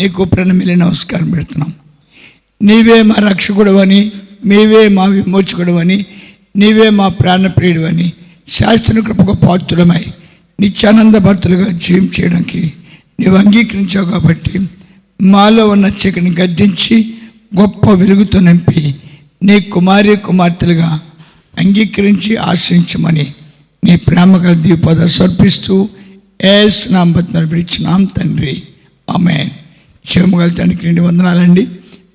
నీకు ప్రణమిలి నమస్కారం పెడుతున్నాం. నీవే మా రక్షకుడు అని నీవే మా విమోచకుడు అని నీవే మా ప్రాణప్రియుడు అని శాస్త్ర కృపకు పాత్రులమై నిత్యానంద భర్తలుగా జీవం చేయడానికి నీవు అంగీకరించావు కాబట్టి మాలో ఉన్న చీకటిని గద్దించి గొప్ప వెలుగుతో నింపి నీ కుమారి కుమార్తెలుగా అంగీకరించి ఆశ్రయించమని నీ ప్రేమ గల దీపద సమర్పిస్తూ ఏస్ నాంబత్న పిలిచినాం తండ్రి. ఆమె క్షేమగల తండ్రికి రెండు వందనాలండి.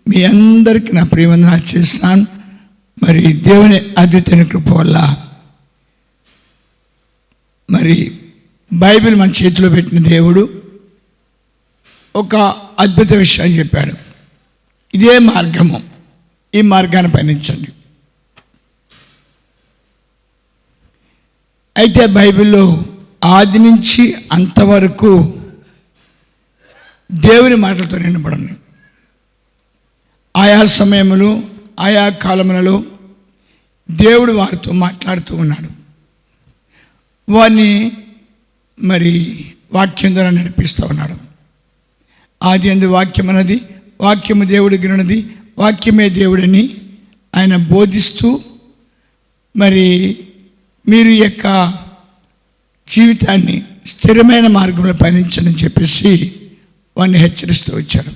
మీ అందరికీ నా ప్రియవందనాలు చేస్తున్నాను. మరి దేవుని అద్వితీయ కృప వల్ల మరి బైబిల్ మన చేతిలో పెట్టిన దేవుడు ఒక అద్భుత విషయం చెప్పాడు. ఇదే మార్గము. ఈ మార్గాన్ని పయనించండి. అయితే బైబిల్లో ఆది నుంచి అంతవరకు దేవుని మాటలతో నిండబడండి ఆయా సమయములు ఆయా కాలములలో దేవుడు వారితో మాట్లాడుతూ ఉన్నాడు. వారిని మరి వాక్యం ద్వారా నడిపిస్తూ ఉన్నాడు. ఆది అందు వాక్యం అన్నది వాక్యము దేవుడి గినది వాక్యమే దేవుడని ఆయన బోధిస్తూ మరి మీరు యొక్క జీవితాన్ని స్థిరమైన మార్గంలో పయనించని చెప్పేసి వాడిని హెచ్చరిస్తూ వచ్చాడు.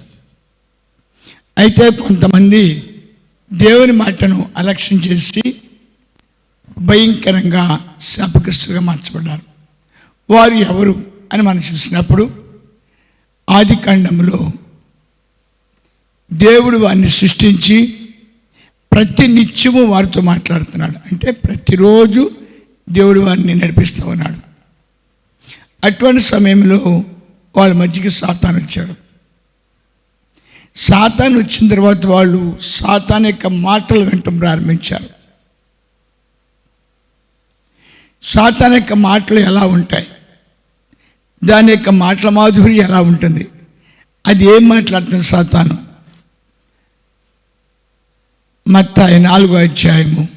అయితే కొంతమంది దేవుని మాటను అలక్ష్యం చేసి భయంకరంగా శాపగ్రస్తులుగా మార్చబడ్డారు. వారు ఎవరు అని మనం చూసినప్పుడు ఆది కాండంలో దేవుడు వారిని సృష్టించి ప్రతి నిత్యము వారితో మాట్లాడుతున్నాడు. అంటే ప్రతిరోజు దేవుడు వారిని నడిపిస్తూ ఉన్నాడు. అటువంటి సమయంలో వాళ్ళ మధ్యకి సాతాన్ వచ్చాడు. సాతాన్ వచ్చిన తర్వాత వాళ్ళు సాతాన్ యొక్క మాటలు వినటం ప్రారంభించారు. సాతాన్ యొక్క మాటలు ఎలా ఉంటాయి? దాని యొక్క మాటల మాధుర్యం ఎలా ఉంటుంది? అది ఏం మాట్లాడుతుంది సాతాను? మత్తాయి నాలుగో అధ్యాయము.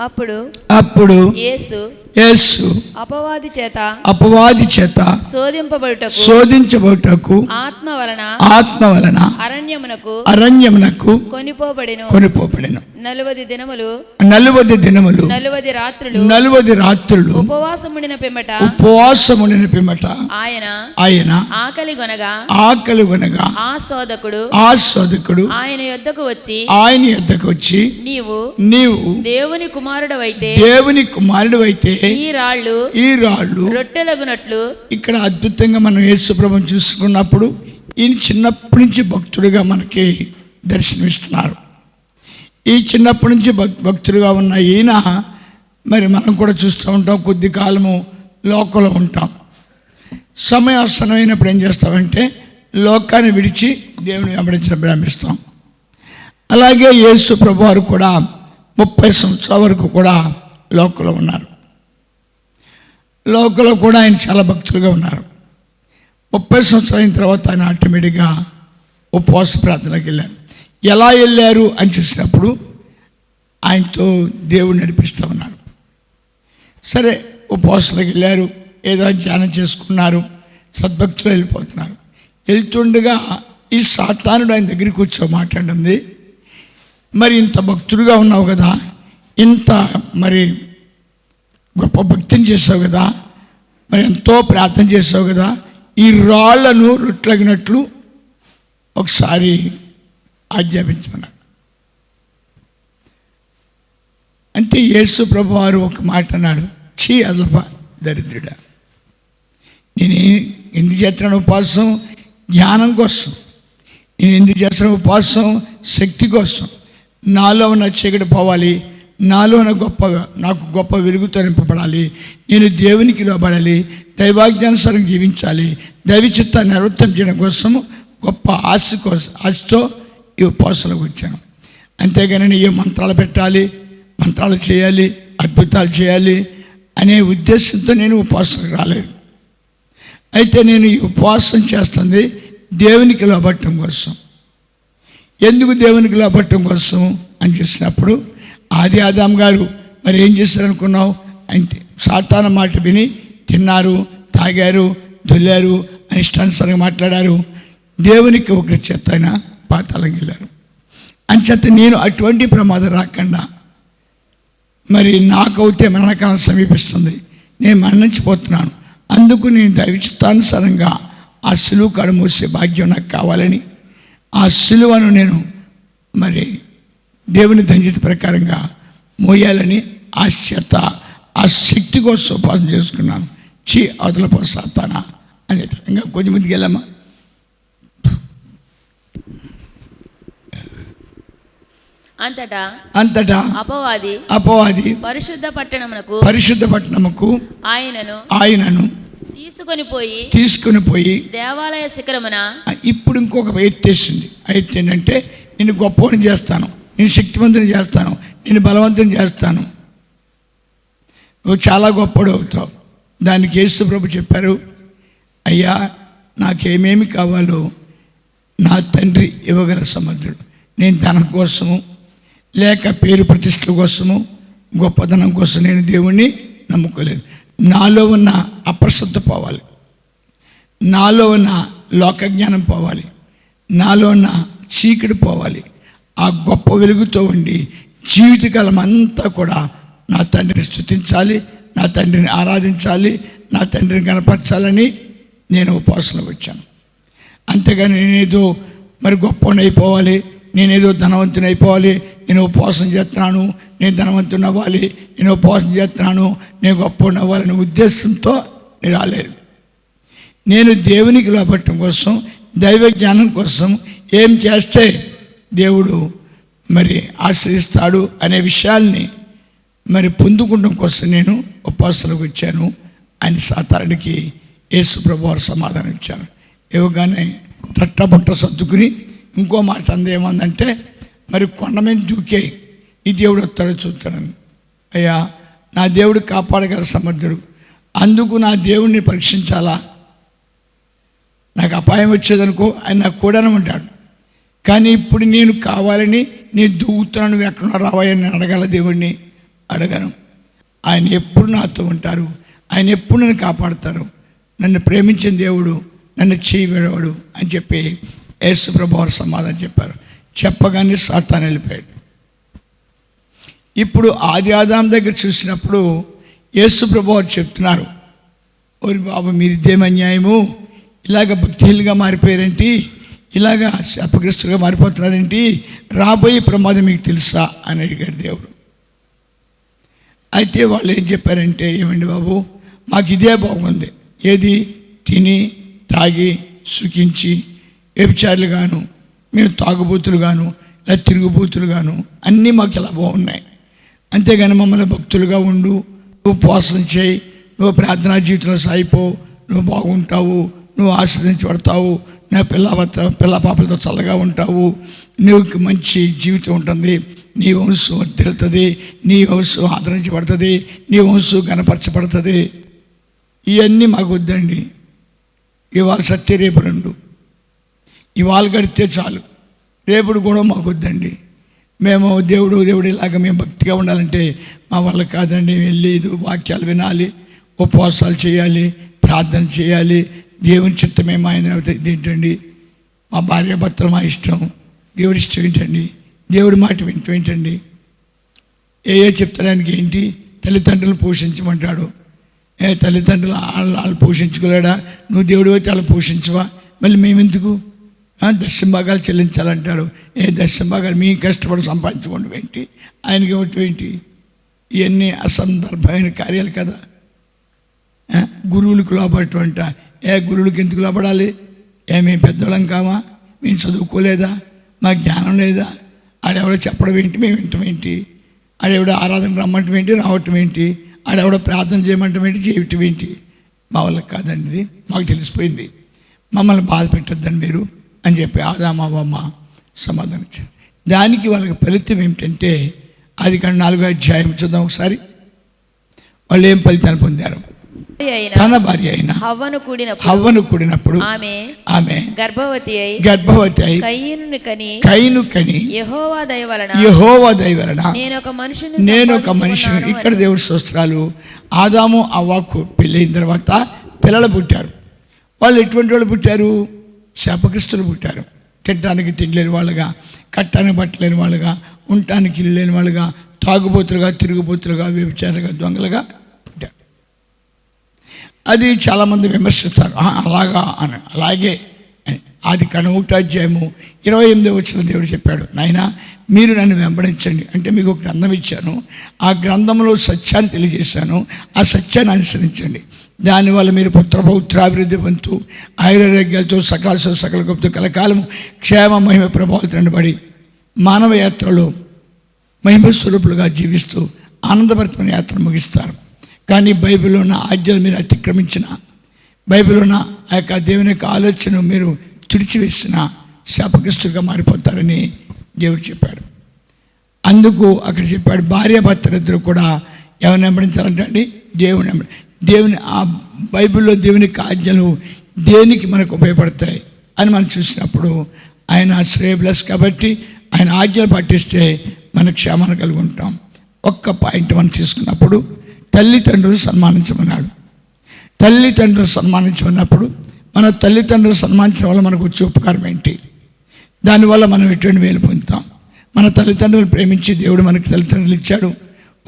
అప్పుడు అప్పుడు యేసు యేసు అపవాది చేత అపవాది చేత శోధింపబడుటకు శోధించబోటకు ఆత్మ వలన ఆత్మ వలన అరణ్యమునకు అరణ్యమునకు కొనిపోబడిను. కొనిపోబడిను. నలువది దినములు నలువది దినములు నలువది రాత్రులు నలువది రాత్రులు ఉపవాసముడిన పిమ్మట ఉపవాసముడిన పిమ్మట ఆయన ఆయన ఆకలి గొనగా ఆకలి కొనగా ఆ శోధకుడు ఆ సోదకుడు ఆయన యొద్దకు వచ్చి ఆయన యొద్దకు వచ్చి నీవు నీవు దేవుని కుమారుడవైతే దేవుని కుమారుడు అయితే ఈ రాళ్ళు ఈ రాళ్ళు రొట్టెలగునట్లు ఇక్కడ అద్భుతంగా మనం యేసుప్రభుని చూసుకున్నప్పుడు ఈయన చిన్నప్పటి నుంచి భక్తుడిగా మనకి దర్శనమిస్తున్నారు. ఈ చిన్నప్పటి నుంచి భక్ భక్తుడిగా ఉన్న ఈయన మరి మనం కూడా చూస్తూ ఉంటాం కొద్ది కాలము లోకంలో ఉంటాం. సమయాసనం అయినప్పుడు ఏం చేస్తామంటే లోకాన్ని విడిచి దేవుని వెంబడించిన భ్రమిస్తాం అలాగే యేసు ప్రభు వారు కూడా ముప్పై సంవత్సరాల వరకు కూడా లోకంలో ఉన్నారు. లోకంలో కూడా ఆయన చాలా భక్తులుగా ఉన్నారు. ముప్పై సంవత్సరాల తర్వాత ఆయన ఆటోమేటిక్గా ఉపవాస ప్రార్థనకి వెళ్ళారు. ఎలా వెళ్ళారు అని చూసినప్పుడు ఆయనతో దేవుడు నడిపిస్తూ ఉన్నాడు. సరే ఉపవాసాలకు వెళ్ళారు. ఏదో ధ్యానం చేసుకున్నారు. సద్భక్తులు వెళ్ళిపోతున్నారు. వెళ్తుండగా ఈ సాతానుడు ఆయన దగ్గరికి వచ్చి మాట్లాడింది మరి ఇంత భక్తుడుగా ఉన్నావు కదా. ఇంత మరి గొప్ప భక్తిని చేసావు కదా. మరి ఎంతో ప్రార్థన చేసావు కదా. ఈ రాళ్ళను రొట్లగినట్లు ఒకసారి ఆజ్ఞాపించమన్నాడు. అంటే యేసు ప్రభు వారు ఒక మాట అన్నాడు. చీ అదలప దరిద్రుడా. నేను ఎందుకు చేస్తున్నాను ఉపాసం జ్ఞానం కోసం. నేను ఎందుకు చేస్తున్నాను ఉపాసం శక్తి కోసం. నాలో ఉన్న చీకటి పోవాలి. నాలోన గొప్ప నాకు గొప్ప వెలుగు తరింపబడాలి. నేను దేవునికి లోబడాలి. దైవాజ్ఞానుసారం జీవించాలి. దైవ చిత్తాన్ని నిర్వర్తం చేయడం కోసం గొప్ప ఆశ కోసం ఆశతో ఈ ఉపవాసాలకు వచ్చాను. అంతేగాని నేను ఏ మంత్రాలు పెట్టాలి మంత్రాలు చేయాలి అద్భుతాలు చేయాలి అనే ఉద్దేశంతో నేను ఉపవాసాలకు రాలేదు. అయితే నేను ఈ ఉపవాసం చేస్తుంది దేవునికి లోబట్టడం కోసం. ఎందుకు దేవునికి లోబట్టడం కోసం అని చూసినప్పుడు ఆది ఆదాం గారు మరి ఏం చేస్తారనుకున్నావు అంటే సాతాన మాట విని తిన్నారు తాగారు దొల్లారు అని ఇష్టానుసారంగా మాట్లాడారు. దేవునికి ఒక చేత ఆయన పాతాళం వెళ్ళారు. అంచేత నేను అటువంటి ప్రమాదం రాకుండా మరి నాకైతే మరణకాలం సమీపిస్తుంది. నేను మరణించిపోతున్నాను. అందుకు నేను దైవచిత్తానుసారంగా ఆ సులువు కాడ మూసే భాగ్యం నాకు కావాలని ఆ సులువను నేను మరి దేవుని దంజిత ప్రకారంగా మోయాలని ఆ చేత ఆ శక్తి కోసం ఉపాసన చేసుకున్నాను. చీ అవతల పోసాతానా అని ఇంకా కొంచెం ముందుకు వెళ్ళమ్మా. అంతటా అంతటా అపవాది అపవాది పరిశుద్ధ పట్టణమునకు పరిశుద్ధ పట్టణముకు ఆయనను ఆయనను తీసుకొని పోయి తీసుకుని పోయి దేవాలయ శిఖరమున ఇప్పుడు ఇంకొక ఎత్తేసింది ఎత్తు ఏంటంటే నేను గొప్పని చేస్తాను. నేను శక్తివంతుని చేస్తాను. నేను బలవంతుని చేస్తాను. నువ్వు చాలా గొప్పడు అవుతావు. దానికి యేసు ప్రభు చెప్పారు అయ్యా నాకేమేమి కావాలో నా తండ్రి ఇవ్వగల సమర్థుడు. నేను ధనం కోసము లేక పేరు ప్రతిష్టల కోసము గొప్పదనం కోసం నేను దేవుణ్ణి నమ్ముకోలేదు. నాలో ఉన్న అప్రసిద్ధ పోవాలి. నాలో ఉన్న లోకజ్ఞానం పోవాలి. నాలో ఉన్న చీకటి పోవాలి. ఆ గొప్ప వెలుగుతో ఉండి జీవితకాలం అంతా కూడా నా తండ్రిని స్థుతించాలి నా తండ్రిని ఆరాధించాలి నా తండ్రిని కనపరచాలని నేను ఉపాసన వచ్చాను. అంతేగాని నేనేదో మరి గొప్పని అయిపోవాలి నేనేదో ధనవంతుని అయిపోవాలి నేను ఉపవాసం చేస్తున్నాను నేను ధనవంతుని అవ్వాలి నేను ఉపవాసం చేస్తున్నాను నేను గొప్పని అవ్వాలనే ఉద్దేశంతో నేను రాలేదు. నేను దేవునికి లోపట్టడం కోసం దైవ జ్ఞానం కోసం ఏం చేస్తే దేవుడు మరి ఆశ్రయిస్తాడు అనే విషయాల్ని మరి పొందుకోవడం కోసం నేను ఉపాసనకు వచ్చాను. అని సాతారుడికి యేసు ప్రభు వారు సమాధానం ఇచ్చాను ఇవ్వగానే తట్టబుట్ట సర్దుకుని ఇంకో మాట అంది ఏమందంటే మరి కొండ మీద దూకే ఈ దేవుడు వస్తాడో చూస్తాడని అయ్యా నా దేవుడు కాపాడగల సమర్థుడు. అందుకు నా దేవుడిని పరీక్షించాలా? నాకు అపాయం వచ్చేదనుకో ఆయన నాకు కూడానే ఉంటాడు. కానీ ఇప్పుడు నేను కావాలని నేను దూకుతున్నాను నువ్వు ఎక్కడ రావాయని అడగల దేవుడిని అడగను. ఆయన ఎప్పుడు నాతో ఉంటారు? ఆయన ఎప్పుడు నన్ను కాపాడతారు? నన్ను ప్రేమించిన దేవుడు నన్ను చేయబడేవాడు అని చెప్పి యేసు ప్రభు సమాధానం చెప్పారు. చెప్పగానే సాతాను వెళ్ళిపోయాడు. ఇప్పుడు ఆది ఆదాం దగ్గర చూసినప్పుడు యేసు ప్రభు చెప్తున్నారు ఓరి బాబు మీరు ఇదేం అన్యాయము ఇలాగ భక్తిహీలుగా మారిపోయారంటే? ఇలాగా శాపగ్రస్తులుగా మారిపోతున్నారేంటి? రాబోయే ప్రమాదం మీకు తెలుసా? అని అడిగాడు దేవుడు. అయితే వాళ్ళు ఏం చెప్పారంటే ఏమండి బాబు మాకు ఇదే బాగుంది. ఏది? తిని తాగి సుఖించి వ్యభిచారులు గాను మేము తాగుబోతులు గాను లేదా తిరుగుబూతులు గాను అన్నీ మాకు ఇలా బాగున్నాయి. అంతేగాని మమ్మల్ని భక్తులుగా ఉండు నువ్వు పోషణ చేయి నువ్వు ప్రార్థనా జీవితంలో సాగిపో నువ్వు బాగుంటావు నువ్వు ఆశ్రదించబడతావు నా పిల్ల పిల్ల పాపలతో చల్లగా ఉంటావు నీకు మంచి జీవితం ఉంటుంది నీ వంశం తెలుతుంది నీ వంశం ఆదరించబడుతుంది నీ వంశం కనపరచబడుతుంది ఇవన్నీ మాకు వద్దండి. ఇవాళ సత్య రేపు రెండు. ఇవాళ గడితే చాలు. రేపుడు కూడా మాకు వద్దండి. మేము దేవుడు దేవుడు ఇలాగ మేము భక్తిగా ఉండాలంటే మా వల్ల కాదండి. వెళ్ళి వాక్యాలు వినాలి ఉపవాసాలు చేయాలి ప్రార్థన చేయాలి దేవుని చిత్తమే మా ఆయన ఏంటండి మా భార్య భర్తలు మా ఇష్టం. దేవుడి ఇష్టం ఏంటండి? దేవుడి మాట వింటూ ఏంటండి? ఏ ఏ చెప్తాడానికి ఏంటి? తల్లిదండ్రులు పోషించమంటాడు. ఏ తల్లిదండ్రులు వాళ్ళు వాళ్ళు పోషించుకోలేడా? నువ్వు దేవుడు అయితే వాళ్ళు పోషించవా? మళ్ళీ మేమెందుకు? దశంభాగాలు భాగాలు చెల్లించాలంటాడు. ఏ దశంభాగాలు మీ కష్టపడి సంపాదించుకోండి ఏంటి? ఆయనకి ఇవ్వటం ఏంటి? ఇవన్నీ అసందర్భమైన కార్యాలు కదా. గురువులకు లోపడటంట ఏ గురువులకి ఎందుకు లోపడాలి ఏ మేము పెద్దోళ్ళం కామా? మేము చదువుకోలేదా? మా జ్ఞానం లేదా? ఆడెవడో చెప్పడం ఏంటి? మేము వింటం ఏంటి? ఆడెవడో ఆరాధన రమ్మటం ఏంటి? రావటం ఏంటి? ఆడెవడో ప్రార్థన చేయమంటం ఏంటి? చేయటం ఏంటి? మా వాళ్ళకి కాదండి ఇది. మాకు తెలిసిపోయింది. మమ్మల్ని బాధ పెట్టద్దని మీరు అని చెప్పి ఆదామావమ్మ సమాధానం ఇచ్చారు. దానికి వాళ్ళకి ఫలితం ఏమిటంటే అది కానీ నాలుగో అధ్యాయం చూద్దాం ఒకసారి. వాళ్ళు ఏం ఫలితాన్ని పొందారు? తన భార్య అయిన హవ్వను కూడినప్పుడు హవ్వను కూడినప్పుడు ఆమె ఆమె గర్భవతి అయి గర్భవతి అయి కయ్యను కని కైను కని యెహోవా దయ వలన యహోవా దయవలన నేను ఒక మనుషుని నేను ఒక మనిషిని ఇక్కడ. దేవుడి శస్త్రాలు ఆదాము అవ్వకు పెళ్ళైన తర్వాత పిల్లలు పుట్టారు. వాళ్ళు ఎటువంటి వాళ్ళు పుట్టారు? శాపగ్రస్తులు పుట్టారు. తినడానికి తినలేని వాళ్ళుగా కట్టడానికి బట్టలేని వాళ్ళుగా ఉండటానికి ఇల్లు లేని వాళ్ళుగా తాగుబోతులుగా తిరుగుబోతులుగా వ్యభిచారులుగా దొంగలుగా అది చాలామంది విమర్శిస్తారు. అలాగా అని. అలాగే అని. ఆది కణ ఇరవై ఎనిమిదో వచ్చిన దేవుడు చెప్పాడు నాయన మీరు నన్ను వెంబడించండి. అంటే మీకు గ్రంథం ఇచ్చాను. ఆ గ్రంథంలో సత్యాన్ని తెలియజేశాను. ఆ సత్యాన్ని అనుసరించండి. దానివల్ల మీరు పుత్ర పౌత్రాభివృద్ధి పొందుతూ ఆయురారోగ్యాలతో సకల సకల గొప్ప కలకాలం క్షేమ మహిమ ప్రభావితం నిలబడి మానవ యాత్రలో మహిమ స్వరూపులుగా జీవిస్తూ ఆనందభరితమైన యాత్ర ముగిస్తారు. కానీ బైబిల్ ఉన్న ఆజ్ఞలు మీరు అతిక్రమించిన బైబిల్ ఉన్న ఆ యొక్క దేవుని యొక్క ఆలోచన మీరు తుడిచివేసిన శాపగ్రస్తులుగా మారిపోతారని దేవుడు చెప్పాడు. అందుకు అక్కడ చెప్పాడు భార్య భర్తలిద్దరు కూడా ఎవరిని వెంబడించాలంటే అండి దేవుని వెంబడి దేవుని ఆ బైబిల్లో దేవుని యొక్క ఆజ్ఞలు దేనికి మనకు ఉపయోగపడతాయి అని మనం చూసినప్పుడు ఆయన శ్రేయబ్లస్ కాబట్టి ఆయన ఆజ్ఞలు పాటిస్తే మన క్షేమాన్ని కలిగి ఉంటాం ఒక్క పాయింట్ మనం తీసుకున్నప్పుడు తల్లిదండ్రులు సన్మానించమన్నాడు. తల్లిదండ్రులు సన్మానించమన్నప్పుడు మన తల్లిదండ్రులు సన్మానించడం వల్ల మనకు వచ్చే ఉపకారం ఏంటి? దానివల్ల మనం ఎటువంటి వేలు పొందుతాం? మన తల్లిదండ్రులు ప్రేమించి దేవుడు మనకి తల్లిదండ్రులు ఇచ్చాడు.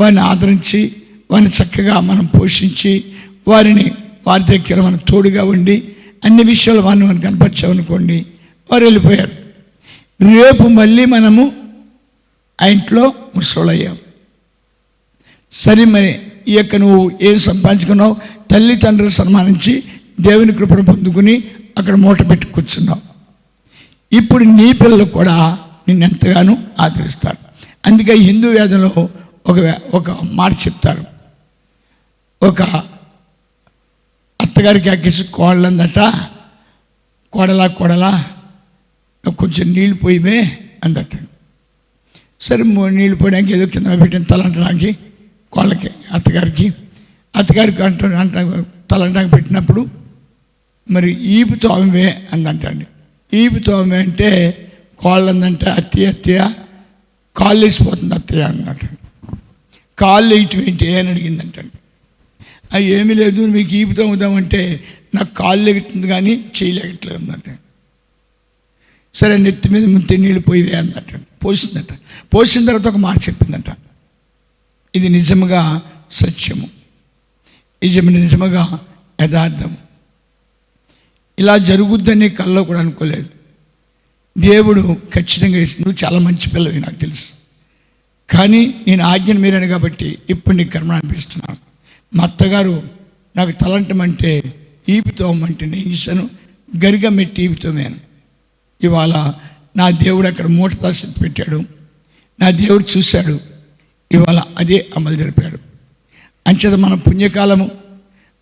వారిని ఆదరించి వారిని చక్కగా మనం పోషించి వారిని వారి దగ్గర మనం తోడుగా ఉండి అన్ని విషయాలు వారిని మనం కనపరిచామనుకోండి వారు వెళ్ళిపోయారు. రేపు మళ్ళీ మనము ఆ ఇంట్లో ముసలయ్యాం సరే మరి ఈ యొక్క నువ్వు ఏం సంపాదించుకున్నావు? తల్లిదండ్రులు సన్మానించి దేవుని కృపను పొందుకుని అక్కడ మూట పెట్టి కూర్చున్నావు. ఇప్పుడు నీ పిల్లలు కూడా నిన్ను ఎంతగానో ఆదరిస్తారు. అందుకే హిందూ వేదంలో ఒక ఒక మాట చెప్తారు. ఒక అత్తగారికి అక్కేసి కోడలందట కోడలా కోడలా కొంచెం నీళ్ళు పోయిమే అందట. సరే నీళ్ళు పోయడానికి ఏదో కింద పెట్టిన తలంటడానికి వాళ్ళకి అత్తగారికి అత్తగారికి అంట అంట తలంటానికి పెట్టినప్పుడు మరి ఈపు తోమే అందంటండి. ఈపు తోమే అంటే కోళ్ళందంటే అత్తయ్య అత్తయ్య కాళ్ళు వేసిపోతుంది అత్తయ్య అన్నట్టు కాళ్ళు వేయటం ఏంటి అని అడిగిందంటండి. అది ఏమీ లేదు మీకు ఈపు తోముదామంటే నాకు కాళ్ళు ఎగుతుంది కానీ చేయలేగట్లేదు అందంటే సరే నెత్తి మీద ముత్తి నీళ్ళు పోయివే అందట పోసిందట. పోసిన తర్వాత ఒక మాట చెప్పిందంట. ఇది నిజముగా సత్యము. ఇది నిజముగా యథార్థము. ఇలా జరుగుద్దని కల్లో కూడా అనుకోలేదు. దేవుడు ఖచ్చితంగా చేసి- నువ్వు చాలా మంచి పిల్లవి నాకు తెలుసు. కానీ నేను ఆజ్ఞను మీరాను కాబట్టి ఇప్పుడు నీకు కర్మ అనిపిస్తున్నాను. మా అత్తగారు నాకు తలంటమంటే ఈపుతోమంటే నేను ఇస్తాను గరిగమెట్టి మెట్టి ఇవాళ నా దేవుడు అక్కడ మూట దాసి పెట్టాడు. నా దేవుడు చూశాడు. ఇవాళ అదే అమలు జరిపాడు. అంచేత మన పుణ్యకాలము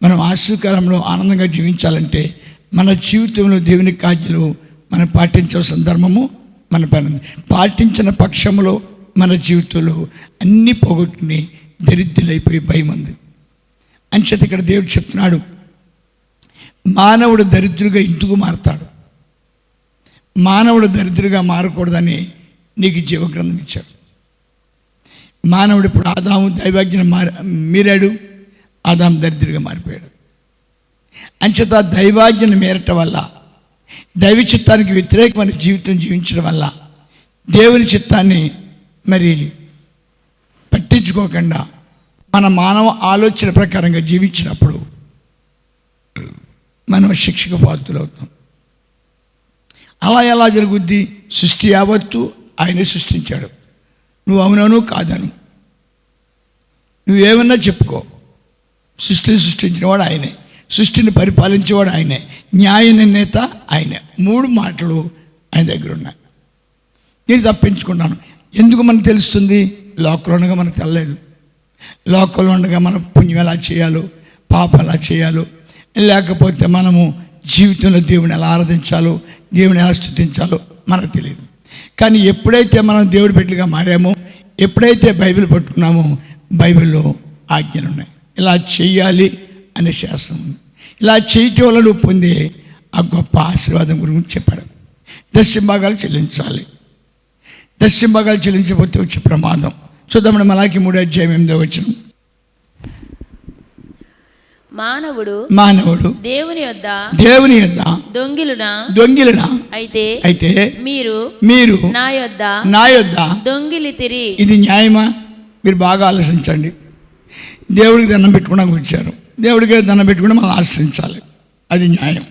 మనం ఆశీర్కాలంలో ఆనందంగా జీవించాలంటే మన జీవితంలో దేవుని కాజ్యలు మనం పాటించవలసిన ధర్మము మన పని. పాటించిన పక్షంలో మన జీవితంలో అన్ని పోగొట్టుని దరిద్రులైపోయి భయం ఉంది అంచేత ఇక్కడ దేవుడు చెప్తున్నాడు మానవుడు దరిద్రుగా ఇందుకు మారతాడు? మానవుడు దరిద్రుగా మారకూడదని నీకు జీవగ్రంథం ఇచ్చాడు మానవుడు ఇప్పుడు ఆదాము దైవజ్ఞ మారి మీరాడు. ఆదాం దరిద్రుడిగా మారిపోయాడు. అంచేత దైవాజ్ఞను మేరటం వల్ల దైవ చిత్తానికి వ్యతిరేకమైన జీవితం జీవించడం వల్ల దేవుని చిత్తాన్ని మరి పట్టించుకోకుండా మన మానవ ఆలోచన ప్రకారంగా జీవించినప్పుడు మనం శిక్షకు పాత్రలవుతాం. అలా ఎలా జరుగుద్ది? సృష్టి యావత్తు ఆయనే సృష్టించాడు. నువ్వు అవునను కాదను. నువ్వేమన్నా చెప్పుకో. సృష్టిని సృష్టించినవాడు ఆయనే. సృష్టిని పరిపాలించేవాడు ఆయనే. న్యాయ నిర్ణేత ఆయనే. మూడు మాటలు ఆయన దగ్గర ఉన్నాయి. నేను తప్పించుకున్నాను. ఎందుకు మనకు తెలుస్తుంది? లోకంలో ఉండగా మనకు తెలలేదు లోకంలో ఉండగా మన పుణ్యం ఎలా చేయాలో పాపం ఎలా చేయాలో. లేకపోతే మనము జీవితంలో దేవుని ఎలా ఆరాధించాలో దేవుని ఎలా స్థుతించాలో మనకు తెలియదు. కానీ ఎప్పుడైతే మనం దేవుడి బిడ్డలుగా మారామో ఎప్పుడైతే బైబిల్ పట్టుకున్నామో బైబిల్లో ఆజ్ఞలు ఉన్నాయి ఇలా చెయ్యాలి అనే శాస్త్రం ఉంది. ఇలా చేయటం వల్ల నువ్వు పొందే ఆ గొప్ప ఆశీర్వాదం గురించి చెప్పాడు. దశంభాగాలు చెల్లించాలి. దశంభాగాలు చెల్లించబోతే వచ్చే ప్రమాదం. చూద్దాం మలాకి మూడు అధ్యాయం ఎనిమిదో వచ్చిన మానవుడు మానవుడు దేవుని యొద్ద దేవుని యొద్ద దొంగిలున? దొంగిలిన? అయితే అయితే మీరు మీరు నా యొద్ద నా యొద్ద ఇది న్యాయమా? మీరు బాగా ఆలోచించండి. దేవుడికి దండం పెట్టుకోవడానికి వచ్చారు. దేవుడికి దండం పెట్టుకుని మనం ఆశ్రయించాలి. అది న్యాయం.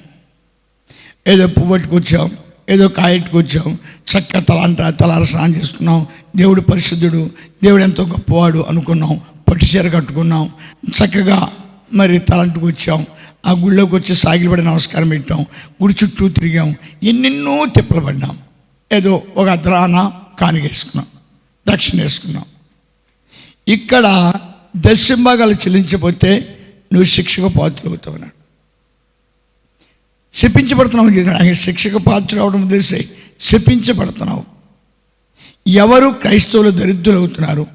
ఏదో పువ్వు పట్టుకొచ్చాం ఏదో కాయట్టుకొచ్చాం చక్క తలంట తలార స్నానం చేసుకున్నాం దేవుడు పరిశుద్ధుడు దేవుడు ఎంతో గొప్పవాడు అనుకున్నాం పట్టు చీర కట్టుకున్నాం చక్కగా మరి తలంటుకు వచ్చాం ఆ గుళ్ళోకి వచ్చి సాగిలపడి నమస్కారం పెట్టాం. గుడి చుట్టూ తిరిగాం. ఎన్నెన్నో తిప్పలు పడ్డాం ఏదో ఒక అద్రాన కానిగేసుకున్నాం. దక్షిణ వేసుకున్నాం ఇక్కడ దశంభాగాలు చెల్లించకపోతే నువ్వు శిక్షకు పాత్ర అవుతావు శపించబడుతున్నావు ఆయన శిక్షకు పాత్ర అవడం తెలిసి శపించబడుతున్నావు. ఎవరు క్రైస్తవులు దరిద్రులు అవుతున్నారు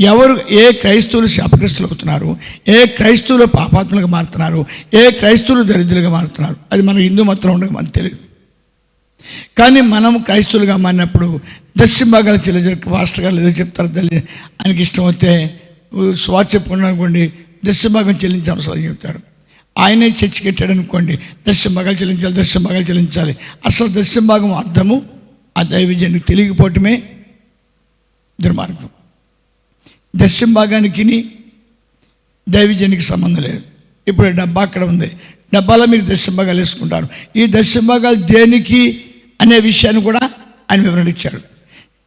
ఎవరు ఏ క్రైస్తవులు శాపగ్రస్తులు అవుతున్నారు ఏ క్రైస్తవులు పాపాత్మలుగా మారుతున్నారు ఏ క్రైస్తవులు దరిద్రులుగా మారుతున్నారు అది మన హిందూ మాత్రం ఉండగా మనకు తెలియదు. కానీ మనం క్రైస్తవులుగా మారినప్పుడు దశంభాగాలు చెల్లించారు పాస్టర్ గారు ఏదో చెప్తారు తల్లి ఆయనకి ఇష్టం వస్తే స్వాచ్ చెప్పుకున్నాను అనుకోండి భాగం చెల్లించే అవసరం చెప్తాడు. ఆయనే చర్చి కట్టాడు అనుకోండి దశంభాగాలు చెల్లించాలి దశంభాగాలు చెల్లించాలి. అసలు దశంభాగం అర్థము ఆ దైవజనుడికి తెలియకపోవటమే దుర్మార్గం. దశంభాగానికి దైవజనికి సంబంధం లేదు. ఇప్పుడు డబ్బా అక్కడ ఉంది. డబ్బాలో మీరు దశంభాగాలు వేసుకుంటారు. ఈ దశంభాగాలు దేనికి అనే విషయాన్ని కూడా ఆయన వివరణ ఇచ్చాడు.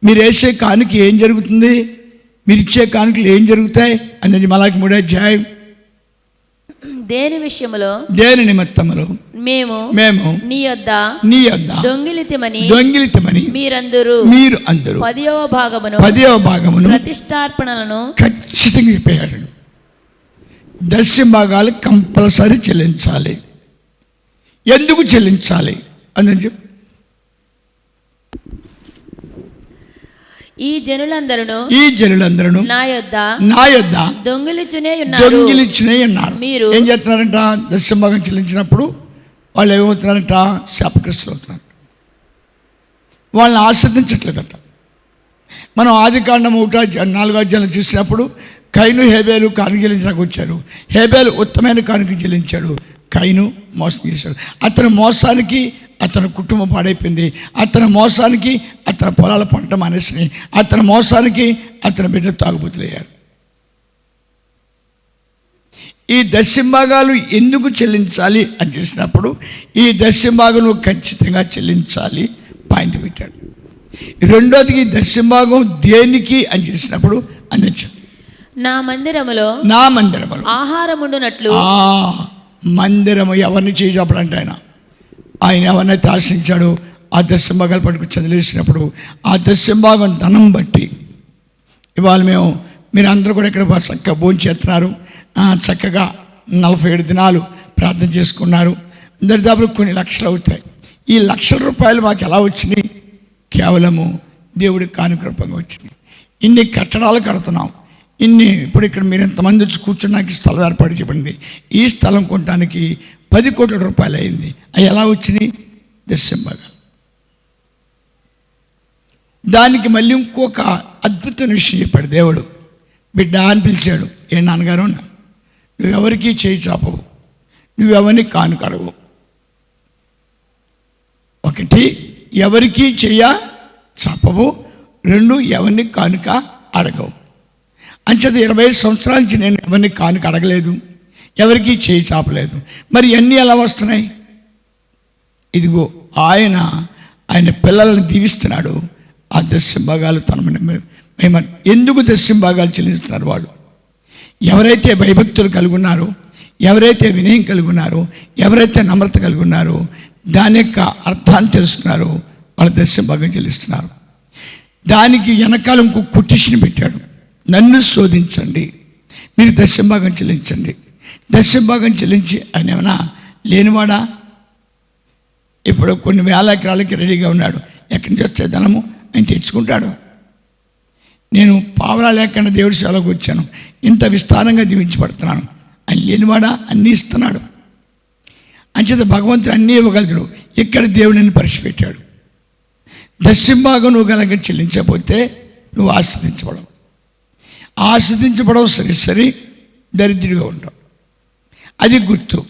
మీరు వేసే కానుక ఏం జరుగుతుంది? మీరు ఇచ్చే కానుకలు ఏం జరుగుతాయి? అనేది మలాకి మూడే అధ్యాయం దేని విషయములో? దేని నిమిత్తములు? మేము మేము నీ యొద్ద నీ యొద్ద దొంగిలితిమని దొంగిలితమని మీరందరూ మీరు అందరూ పదియవ భాగమును పదవ భాగమును ప్రతిష్టార్పణలను ఖచ్చితంగా చెప్పాడు దశ భాగాలు కంపల్సరీ చెల్లించాలి. ఎందుకు చెల్లించాలి? అని చెప్పి ఈ జనులందరూ ఈ జనులందరూ నా యొద్ద నా యొద్ద దొంగిలిచునే ఉన్నారు. దొంగిలించినే ఉన్నారు. మీరు- ఏం చేస్తున్నారంట? దశ భాగం చెల్లించినప్పుడు వాళ్ళు ఏమవుతున్నారంట? శాపగ్రస్తులు అవుతున్నారు వాళ్ళని ఆస్వాదించట్లేదట మనం ఆది కాండం ఒకటో నాలుగో అధ్యాయంలో చూసినప్పుడు కైను హేబేలు కానుక చెల్లించడానికి వచ్చారు. హేబేలు ఉత్తమైన కానుక చెల్లించాడు. కైను మోసం చేశాడు. అతని మోసానికి అతని కుటుంబం పాడైపోయింది. అతని మోసానికి అతని పొలాల పంట మానేసినాయి అతని మోసానికి అతని బిడ్డ తాగుబోతులయ్యారు ఈ దశంభాగాలు ఎందుకు చెల్లించాలి అని చేసినప్పుడు ఈ దశంభాగం ఖచ్చితంగా చెల్లించాలి పాయింట్ పెట్టాడు. రెండోది ఈ దశంభాగం దేనికి అని చేసినప్పుడు అందించు నా మందిరములో నా మందిరములు. ఆహారముండునట్లు ఆ మందిరము ఎవరిని చేయజాపడంటే ఆయన. ఆయన ఎవరినైతే ఆశించాడో ఆ దశంభాగాలు పట్టుకు చదివేసినప్పుడు ఆ దశంభాగం ధనం బట్టి ఇవాళ మేము మీరు అందరూ కూడా ఇక్కడ చక్కగా భోజనం చేస్తున్నారు. చక్కగా నలభై ఏడు దినాలు ప్రార్థన చేసుకున్నారు. దరిదాపులు కొన్ని లక్షలు అవుతాయి. ఈ లక్షల రూపాయలు మాకు ఎలా వచ్చినాయి? కేవలము దేవుడికి కానుకృపంగా వచ్చింది వచ్చినాయి. ఇన్ని కట్టడాలు కడుతున్నాం. ఇన్ని ఇప్పుడు ఇక్కడ మీరు ఇంతమంది వచ్చి కూర్చోడానికి స్థలం ఏర్పాటు చేయబడింది ఈ స్థలం కొనడానికి పది కోట్ల రూపాయలు అయింది. అవి ఎలా వచ్చినాయి? దశంభాగాలు దానికి మళ్ళీ ఇంకొక అద్భుతమైన విషయం చెప్పాడు దేవుడు. బిడ్డ అని పిలిచాడు. ఏ నాన్నగారు అన్నా నువ్వెవరికి చేయి చాపవు. నువ్వెవరిని కానుకడవు ఒకటి ఎవరికి చెయ్య చాపవు. రెండు ఎవరిని కానుక అడగవు. అంచేత ఇరవై ఐదు సంవత్సరాల నుంచి నేను ఎవరిని కానుక అడగలేదు. ఎవరికి చేయి చాపలేదు. మరి ఇవన్నీ ఎలా వస్తున్నాయి? ఇదిగో ఆయన ఆయన పిల్లల్ని దీవిస్తున్నాడు. ఆ దస్యం భాగాలు తన మేము ఎందుకు దస్యం భాగాలు చెల్లిస్తున్నారు వాళ్ళు? ఎవరైతే భయభక్తులు కలిగి ఉన్నారో ఎవరైతే వినయం కలిగి ఉన్నారో ఎవరైతే నమ్రత కలిగి ఉన్నారో దాని యొక్క అర్థాన్ని తెలుసుకున్నారో వాళ్ళ దస్యం భాగం చెల్లిస్తున్నారు. దానికి వెనకాల ఇంకో కుటిషిని పెట్టాడు. నన్ను శోధించండి. మీరు దశంభాగం చెల్లించండి. దశంభాగం చెల్లించి ఆయన ఏమైనా లేనివాడా? ఇప్పుడు కొన్ని వేల ఎకరాలకి రెడీగా ఉన్నాడు. ఎక్కడి నుంచి వచ్చే ధనము? ఆయన తెచ్చుకుంటాడు. నేను పావలా లేకుండా దేవుడి సేవలోకి వచ్చాను. ఇంత విస్తారంగా దీవించబడుతున్నాను. ఆయన లేనివాడా అన్నీ ఇస్తున్నాడు. అంచేత భగవంతుడు అన్నీ ఇవ్వగలుగుతాడు. ఇక్కడ దేవుడు నిన్ను పరీక్ష దశంభాగం నువ్వు కనుక చెల్లించకపోతే నువ్వు ఆస్వాదించబడవు. ఆస్వాదించబడవు సరే సరే దరిద్రుడిగా ఉంటావు. అది గుర్తు.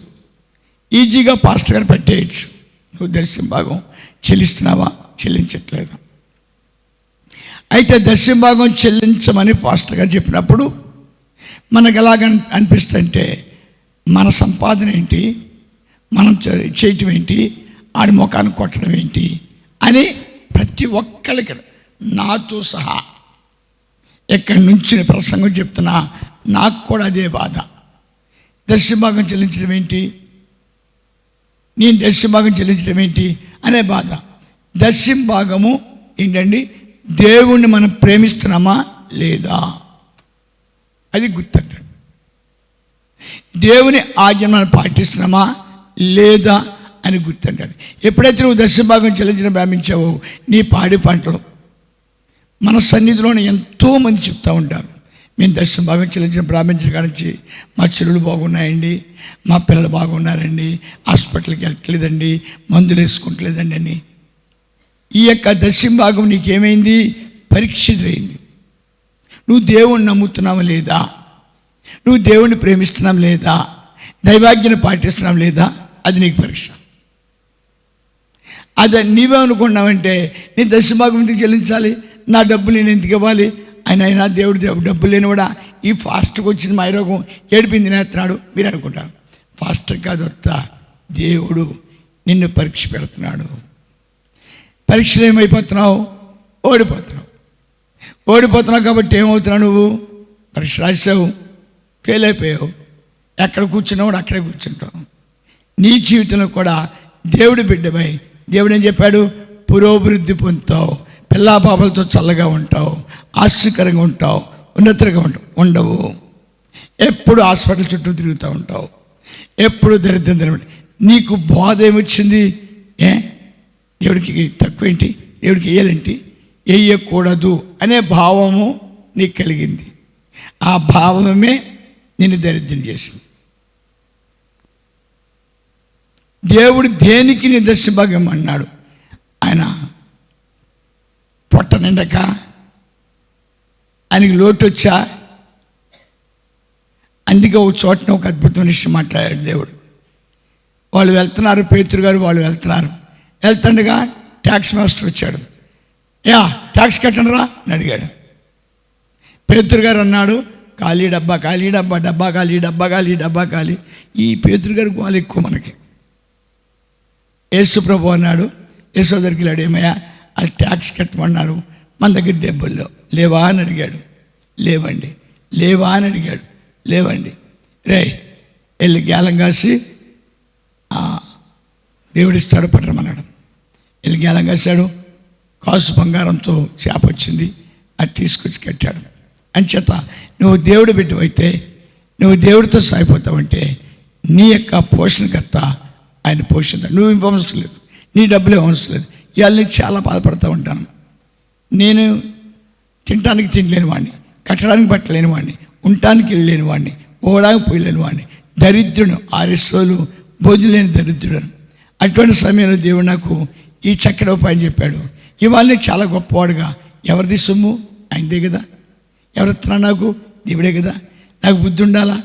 ఈజీగా పాస్టర్ గారు పెట్టేయచ్చు నువ్వు దర్శనం భాగం చెల్లిస్తున్నావా? చెల్లించట్లేదు? అయితే దర్శన భాగం చెల్లించమని పాస్టర్ గారు చెప్పినప్పుడు మనకు ఎలాగ అనిపిస్తుంటే మన సంపాదన ఏంటి? మనం చేయటం ఏంటి? ఆడి ముఖాన్ని కొట్టడం ఏంటి? అని ప్రతి ఒక్కరికి నాతో సహా ఎక్కడి నుంచి ప్రసంగం చెప్తున్నా నాకు కూడా అదే బాధ. దశభాగం చెల్లించడం ఏంటి? నేను దశభాగం చెల్లించడం ఏంటి? అనే బాధ. దర్శం భాగము ఏంటండి? దేవుణ్ణి మనం ప్రేమిస్తున్నామా లేదా? అది గుర్తంటాడు దేవుని ఆజ్ఞ మనం పాటిస్తున్నామా లేదా అని గుర్తంటాడు ఎప్పుడైతే నువ్వు దర్శభాగం చెల్లించడం ప్రారంభించావో నీ పాడి పంటలు మన సన్నిధిలోనే ఎంతోమంది చెప్తూ ఉంటారు. మేము దర్శనం బాగా చెల్లించిన ప్రారంభించిన కాడ మా చెల్లెలు బాగున్నాయండి మా పిల్లలు బాగున్నారండి హాస్పిటల్కి వెళ్ళట్లేదండి మందులు వేసుకుంటలేదండి అని ఈ యొక్క దర్శనం భాగం నీకేమైంది? పరీక్ష ఎదురైంది నువ్వు దేవుణ్ణి నమ్ముతున్నావు లేదా? నువ్వు దేవుణ్ణి ప్రేమిస్తున్నాం లేదా? దైవాజ్ఞను పాటిస్తున్నాం లేదా? అది నీకు పరీక్ష. అది నీవేమనుకున్నావంటే నీ దశభాగం ఎందుకు చెల్లించాలి? నా డబ్బులు నేను ఎందుకు ఇవ్వాలి? ఆయన అయినా దేవుడు దేవుడు డబ్బులు లేని కూడా ఈ ఫాస్ట్కి వచ్చింది మా రోగం ఏడిపింది నేస్తున్నాడు మీరు అనుకుంటారు. ఫాస్ట్ కాదు వస్తా దేవుడు నిన్ను పరీక్ష పెడుతున్నాడు. పరీక్షలు ఏమైపోతున్నావు? ఓడిపోతున్నావు. ఓడిపోతున్నావు కాబట్టి ఏమవుతున్నావు నువ్వు? పరీక్ష రాసావు ఫెయిల్ అయిపోయావు. ఎక్కడ కూర్చున్నావు? అక్కడే కూర్చుంటావు. నీ జీవితంలో కూడా దేవుడి బిడ్డమై దేవుడు ఏం చెప్పాడు? పురోభివృద్ధి పొందుతావు. పిల్లా పాపలతో చల్లగా ఉంటావు. ఆశ్చర్యకరంగా ఉంటావు. ఉన్నతంగా ఉంటావు ఉండవు. ఎప్పుడు హాస్పిటల్ చుట్టూ తిరుగుతూ ఉంటావు. ఎప్పుడు దరిద్రం తినబడి నీకు బోధ ఏమొచ్చింది? ఏ? దేవుడికి తక్కువేంటి? దేవుడికి వేయాలేంటి వేయకూడదు అనే భావము నీకు కలిగింది. ఆ భావమే నిన్ను దరిద్రం చేసింది. దేవుడు దేనికి నిదర్శభాగం అన్నాడు ఆయన పొట్ట నిండక ఆయనకి లోటు వచ్చా అందుకే ఒక చోటన ఒక అద్భుతమైన విషయం మాట్లాడాడు దేవుడు. వాళ్ళు వెళ్తున్నారు పేతురు గారు వాళ్ళు వెళ్తున్నారు. వెళ్తుండగా ట్యాక్స్ మాస్టర్ వచ్చాడు. యా ట్యాక్స్ కట్టండి రా అని అడిగాడు. పేతురు గారు అన్నాడు ఖాళీ డబ్బా ఖాళీ డబ్బా డబ్బా ఖాళీ డబ్బా ఖాళీ డబ్బా ఖాళీ. ఈ పేతురు గారు వాళ్ళు ఎక్కువ మనకి. యేసు ప్రభు అన్నాడు యశోదరికి దగ్గరికి వెళ్ళాడు ఏమయ్యా? అది ట్యాక్స్ కట్టమన్నారు మన దగ్గర డబ్బులు లేవా అని అడిగాడు. లేవండి లేవా అని అడిగాడు. లేవండి. రే వెళ్ళి గ్యాలం కాసి దేవుడిస్తాడు పట్టమన్నాడు వెళ్ళి ఎలా కాశాడు కాసు బంగారంతో చేప వచ్చింది అది తీసుకొచ్చి కట్టాడు. అంచేత నువ్వు దేవుడు బిడ్డవైతే నువ్వు దేవుడితో సాగిపోతావంటే నీ యొక్క పోషణకర్త ఆయన పోషణ నువ్వు ఇవ్వవలసిన లేదు నీ డబ్బులు ఇవ్వవలసిన లేదు ఇవాళ నేను చాలా బాధపడుతూ ఉంటాను. నేను తినడానికి తినలేని వాడిని కట్టడానికి పట్టలేని వాడిని ఉండటానికి వెళ్ళలేని వాడిని పోవడానికి పోయలేని వాడిని. దరిద్రుడు ఆర్ఎస్ఓలు భోజనం లేని దరిద్రుడు. అటువంటి సమయంలో దేవుడు నాకు ఈ చక్కటి ఉపాయం చెప్పాడు. ఇవాళ చాలా గొప్పవాడుగా. ఎవరిది సొమ్ము? ఆయనదే కదా. ఎవరు నాకు? దేవుడే కదా. నాకు బుద్ధి ఉండాలా?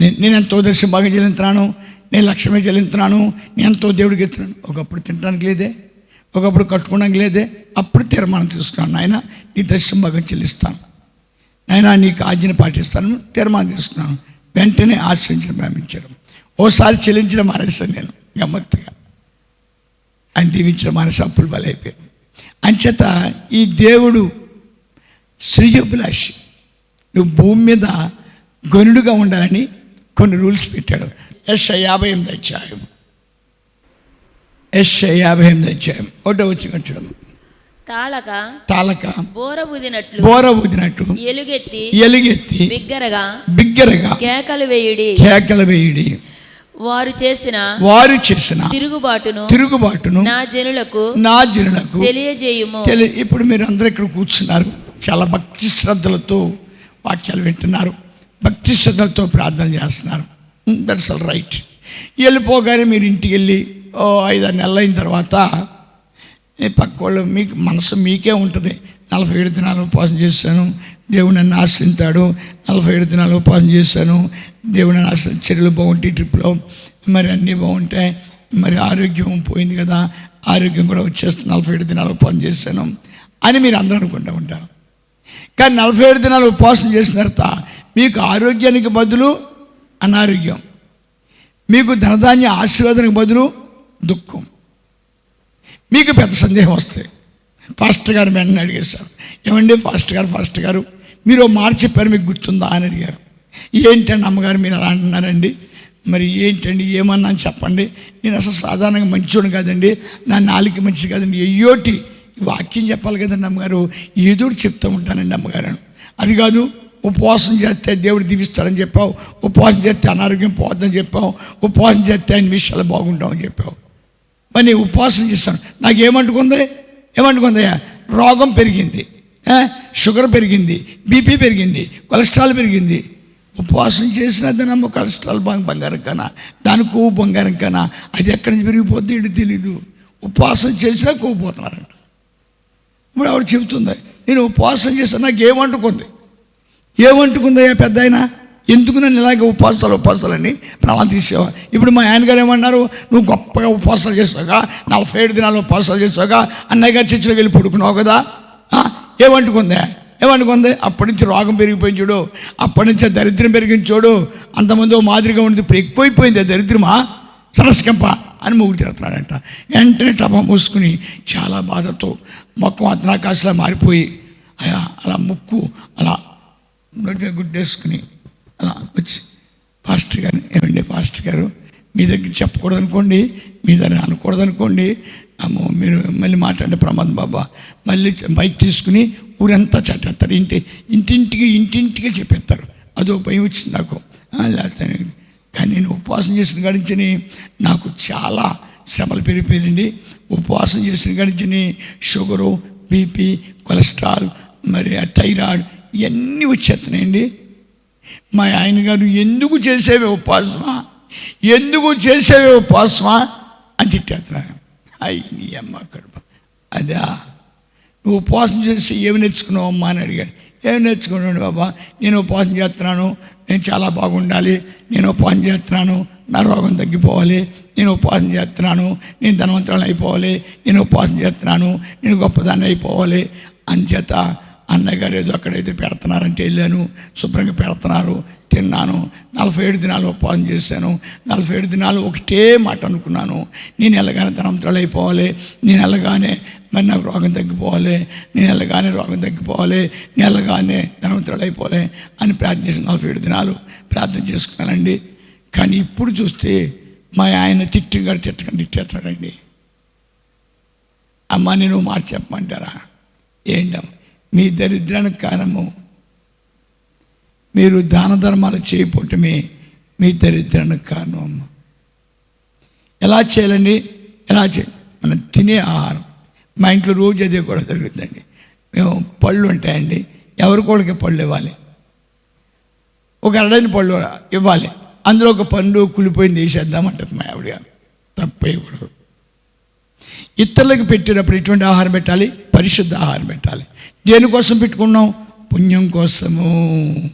నేను నేను ఎంతో దర్శనం బాగా చెల్లించున్నాను నేను లక్ష్యమే చెల్లించున్నాను నేను ఎంతో దేవుడికి ఇస్తున్నాను ఒకప్పుడు తినడానికి లేదే. ఒకప్పుడు కట్టుకోవడానికి లేదే. అప్పుడు తీర్మానం తీసుకున్నాను. నాయన నీ దర్శనం బాగా చెల్లిస్తాను. నాయన నీకు ఆజ్ఞను పాటిస్తాను. తీర్మానం తీసుకున్నాను. వెంటనే ఆశ్రయించడం ప్రారంభించాడు ఓసారి చెల్లించడం మానేశాను నేను. గమ్మత్తుగా ఆయన దీవించడం మానేసి అప్పులు బలైపోయాను అంచేత ఈ దేవుడు శ్రీయభిలాషి. నువ్వు భూమి మీద గనుడుగా ఉండాలని కొన్ని రూల్స్ పెట్టాడు. ఎస్ యాభై ఎనిమిది అధ్యాయం. ఎస్ యాభై ఎనిమిది అధ్యాయం. ఒకటో వచ్చి కట్టడం తాళక తాలక బోర ఊదినట్లు బోర ఊదినట్టు ఎలుగెత్తి ఎలుగెత్తి బిగ్గరగా బిగ్గరగా కేకలు వేయుడి. కేకల వేయుడి. వారు చేసిన వారు చేసిన తిరుగుబాటును తిరుగుబాటును నా జనులకు నా జనులకు తెలియజేయుము. తెలి ఇప్పుడు మీరు అందరూ ఇక్కడ కూర్చున్నారు. చాలా భక్తి శ్రద్ధలతో వాక్యాలు వింటున్నారు. భక్తి శ్రద్ధలతో ప్రార్థన చేస్తున్నారు. దట్స్ ఆల్ రైట్ వెళ్ళిపోగానే మీరు ఇంటికి వెళ్ళి ఓ ఐదారు నెలలు అయిన తర్వాత ఈ పక్క వాళ్ళు మీకు మనసు మీకే ఉంటుంది. నలభై ఏడు దినాలు ఉపవాసం చేశాను. దేవుడు నన్ను ఆశ్రయించాడు. నలభై ఏడు దినాలు ఉపవాసం చేశాను. దేవుడు నన్ను ఆశ్ర చర్యలు బాగుంటాయి ట్రిప్లో. మరి అన్నీ బాగుంటాయి. మరి ఆరోగ్యం పోయింది కదా. ఆరోగ్యం కూడా వచ్చేస్తుంది. నలభై ఏడు దినాలు ఉపవాసం చేశాను అని మీరు అందరూ అనుకుంటూ ఉంటారు. కానీ నలభై ఏడు దినాలు ఉపవాసం చేసిన తర్వాత మీకు ఆరోగ్యానికి బదులు అనారోగ్యం. మీకు ధనధాన్య ఆశీర్వాదానికి బదులు దుఃఖం. మీకు పెద్ద సందేహం వస్తాయి. ఫాస్టర్ గారు వెంటనే అడిగేశారు ఏమండి ఫాస్టర్ గారు ఫాస్టర్ గారు? మీరు ఓ మాట చెప్పారు మీకు గుర్తుందా? అని అడిగారు. ఏంటండి అమ్మగారు మీరు అలా అంటున్నారండి? మరి ఏంటండి ఏమన్నా అని చెప్పండి. నేను అసలు సాధారణంగా మంచివాడు కాదండి. నా నాలుగు మంచిది కాదండి. ఎయ్యోటి వాక్యం చెప్పాలి కదండి అమ్మగారు. ఏదో చెప్తూ ఉంటానండి అమ్మగారు. అది కాదు ఉపవాసం చేస్తే దేవుడు దీవిస్తాడని చెప్పావు. ఉపవాసం చేస్తే అనారోగ్యం పోద్దని చెప్పావు. ఉపవాసం చేస్తే ఆయన విషయాలు బాగుంటామని చెప్పావు. మరి నేను ఉపవాసం చేస్తాను. నాకు ఏమనుకుందయ్యా? రోగం పెరిగింది. షుగర్ పెరిగింది. బీపీ పెరిగింది. కొలెస్ట్రాల్ పెరిగింది. ఉపవాసం చేసిన దానమ్మ కొలెస్ట్రాల్ బంగ్ బంగారం కన్నా. దాని కొవ్వు బంగారం కన్నా. అది ఎక్కడి నుంచి పెరిగిపోద్ది ఏంటి తెలీదు. ఉపవాసం చేసినా కొవ్వు పోతున్నారంట. ఇప్పుడు ఆవిడ చెబుతుంది నేను ఉపవాసం చేస్తాను నాకు ఏమంటుకుంది? ఏమంటుకుందయ్యా పెద్ద ఆయన ఎందుకు నన్ను ఇలాగే ఉపవాసాలు ఉపవాసాలని అలా తీసేవా? ఇప్పుడు మా ఆయన గారు ఏమన్నారు? నువ్వు గొప్పగా ఉపవాసాలు చేస్తావుగా నలభై ఏడు దినాలు ఉపవాసాలు చేస్తావుగా అన్నయ్య గారి చర్చిలోకి వెళ్ళి పడుకున్నావు కదా? ఏమంటుకుందే ఏమనుకుంది? అప్పటి నుంచి రోగం పెరిగిపోయింది చూడు అప్పటి నుంచి దరిద్రం పెరిగింది చూడు అంతమంది మాదిరిగా ఉంది ఇప్పుడు ఎక్కువైపోయింది దరిద్రమా? సరస్కంప అని మొగుడు తిరుగుతున్నాడంట వెంటనే టపా మూసుకుని చాలా బాధతో మొక్కం అతనాకాశలా మారిపోయి అలా ముక్కు అలా గుడ్డేసుకుని అలా వచ్చి పాస్టర్ గారు ఏమండి పాస్టర్ గారు? మీ దగ్గర చెప్పకూడదు అనుకోండి మీ దగ్గర అనకూడదు అనుకోండి అమ్మో మీరు మళ్ళీ మాట్లాడే ప్రమాదం బాబా. మళ్ళీ బైక్ తీసుకుని ఊరంతా చట్టేస్తారు ఇంటి ఇంటింటికి ఇంటింటికి చెప్పేస్తారు. అదో భయం వచ్చింది నాకు. లేకపోతే కానీ నేను ఉపవాసం చేసిన గడించని నాకు చాలా శ్రమలు పెరిగిపోయినండి ఉపవాసం చేసిన గడించని షుగరు బీపీ కొలెస్ట్రాల్ మరి థైరాయిడ్ ఇవన్నీ వచ్చేస్తున్నాయండి. మా ఆయన గారు ఎందుకు చేసేవే ఉపవాసమా ఎందుకు చేసేవే ఉపాసమా అని తిట్టేస్తున్నాను అయ్యి నీ అమ్మ కడుపు. అదా నువ్వు ఉపవాసం చేసి ఏమి నేర్చుకున్నావు అమ్మా? అని అడిగాడు. ఏమి నేర్చుకున్నాడు బాబా? నేను ఉపవాసం చేస్తున్నాను. నేను చాలా బాగుండాలి. నేను ఉపవాసం చేస్తున్నాను. నా రోగం తగ్గిపోవాలి. నేను ఉపవాసం చేస్తున్నాను. నేను ధనవంతులను అయిపోవాలి నేను ఉపవాసం చేస్తున్నాను. నేను గొప్పదాన్ని అయిపోవాలి. అంచేత అన్నయ్య గారు ఏదో అక్కడైతే పెడుతున్నారంటే వెళ్ళాను శుభ్రంగా పెడుతున్నారు తిన్నాను. నలభై ఏడు దినాలు ఉపవాసం చేశాను. నలభై ఏడు దినాలు ఒకటే మాట అనుకున్నాను. నేను ఎలాగానే ధనవంతులు అయిపోవాలి. నేను ఎలాగానే మరి నాకు రోగం తగ్గిపోవాలి. నేను ఎలాగానే రోగం తగ్గిపోవాలి. నేను ఎలాగానే ధనవంతులు అయిపోవాలి అని ప్రార్థన చేసిన నలభై ఏడు దినాలు ప్రార్థన చేసుకున్నానండి. కానీ ఇప్పుడు చూస్తే మా ఆయన తిట్టుగా తిట్టకుండా తిట్టేస్తాడండి. అమ్మ నేను మాట చెప్పమంటారా? ఏంటమ్మా మీ దరిద్రానికి కారణము. మీరు దాన ధర్మాలు చేయపోవటమే మీ దరిద్రానికి కారణం. అమ్మ ఎలా చేయాలండి? ఎలా చేయాలి మనం తినే ఆహారం. మా ఇంట్లో రోజు అదే కూడా జరుగుతుందండి. మేము పళ్ళు ఉంటాయండి. ఎవరి కోడికి పళ్ళు ఇవ్వాలి? ఒక అరడని పళ్ళు ఇవ్వాలి. అందులో ఒక పండు కులిపోయింది వేసేద్దామంటుంది మా ఆవిడ గారు. తప్పేయకూడదు ఇతరులకు పెట్టినప్పుడు ఎటువంటి ఆహారం పెట్టాలి? పరిశుద్ధ ఆహారం పెట్టాలి. దేనికోసం పెట్టుకున్నాం? పుణ్యం కోసము.